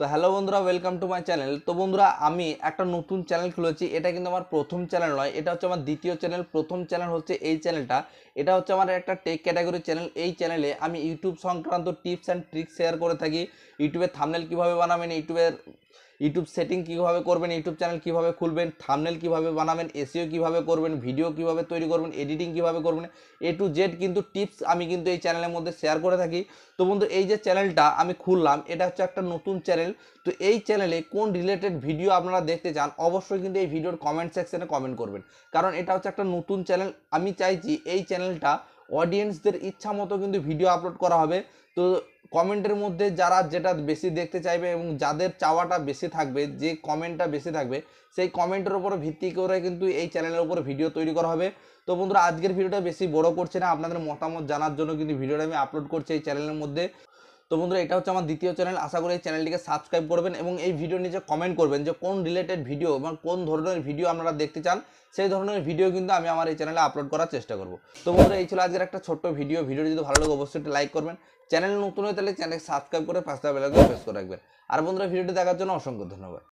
তো হ্যালো বন্ধুরা welcome to my channel তো বন্ধুরা, আমি একটা নতুন চ্যানেল খুলেছি। এটা কিন্তু আমার প্রথম চ্যানেল নয়। এটা হচ্ছে আমার দ্বিতীয় চ্যানেল প্রথম চ্যানেল হচ্ছে এই চ্যানেলটা এটা হচ্ছে আমার একটা টেক ক্যাটাগরি চ্যানেল এই চ্যানেলে আমি ইউটিউব সংক্রান্ত টিপস অ্যান্ড ট্রিক্স শেয়ার করে থাকি। ইউটিউবের থামনেল কীভাবে বানাবেন ইউটিউবের ইউটিউব সেটিং কীভাবে করবেন, ইউটিউব চ্যানেল কীভাবে খুলবেন থামনেল কীভাবে বানাবেন এসিও কীভাবে করবেন ভিডিও কীভাবে তৈরি করবেন এডিটিং কীভাবে করবেন এ টু জেড কিন্তু টিপস আমি কিন্তু এই চ্যানেলের মধ্যে শেয়ার করে থাকি। তো বন্ধু, এই যে চ্যানেলটা আমি খুললাম, এটা হচ্ছে একটা নতুন চ্যানেল তো এই চ্যানেলে কোন রিলেটেড ভিডিও আপনারা দেখতে চান, অবশ্যই কিন্তু এই ভিডিওর কমেন্ট সেকশনে কমেন্ট করবেন। কারণ এটা হচ্ছে একটা নতুন চ্যানেল আমি চাইছি এই চ্যানেলটা অডিয়েন্সদের ইচ্ছা মতো কিন্তু ভিডিও আপলোড করা হবে। তো কমেন্টের মধ্যে যারা যেটা বেশি দেখতে চাইবে এবং যাদের চাওয়াটা বেশি থাকবে, যে কমেন্টটা বেশি থাকবে, সেই কমেন্টের উপর ভিত্তি করে কিন্তু এই চ্যানেলের উপর ভিডিও তৈরি করা হবে। তো বন্ধুরা, আজকের ভিডিওটা বেশি বড় করছে না, আপনাদের মতামত জানার জন্য কিন্তু ভিডিওটা আমি আপলোড করছি এই চ্যানেলের মধ্যে। তো বন্ধুরা, এটা হচ্ছে আমার দ্বিতীয় চ্যানেল। আশা করি এই চ্যানেলটিকে সাবস্ক্রাইব করবেন এবং এই ভিডিও নিচে কমেন্ট করবেন যে কোন রিলেটেড ভিডিও এবং কোন ধরনের ভিডিও আপনারা দেখতে চান, সেই ধরনের ভিডিও কিন্তু আমি আমার এই চ্যানেলে আপলোড করার চেষ্টা করব। তো বন্ধুরা, এই ছিল আজকের একটা ছোট্ট ভিডিও ভিডিও যদি ভালো লাগে, অবশ্যই একটা লাইক করবেন। চ্যানেল নতুন হয়ে তাহলে চ্যানেল সাবস্ক্রাইব করে পাঁচটা বেলাকে প্রেস করে রাখবেন। আর বন্ধুরা ভিডিওটি দেখার জন্য অসংখ্য ধন্যবাদ।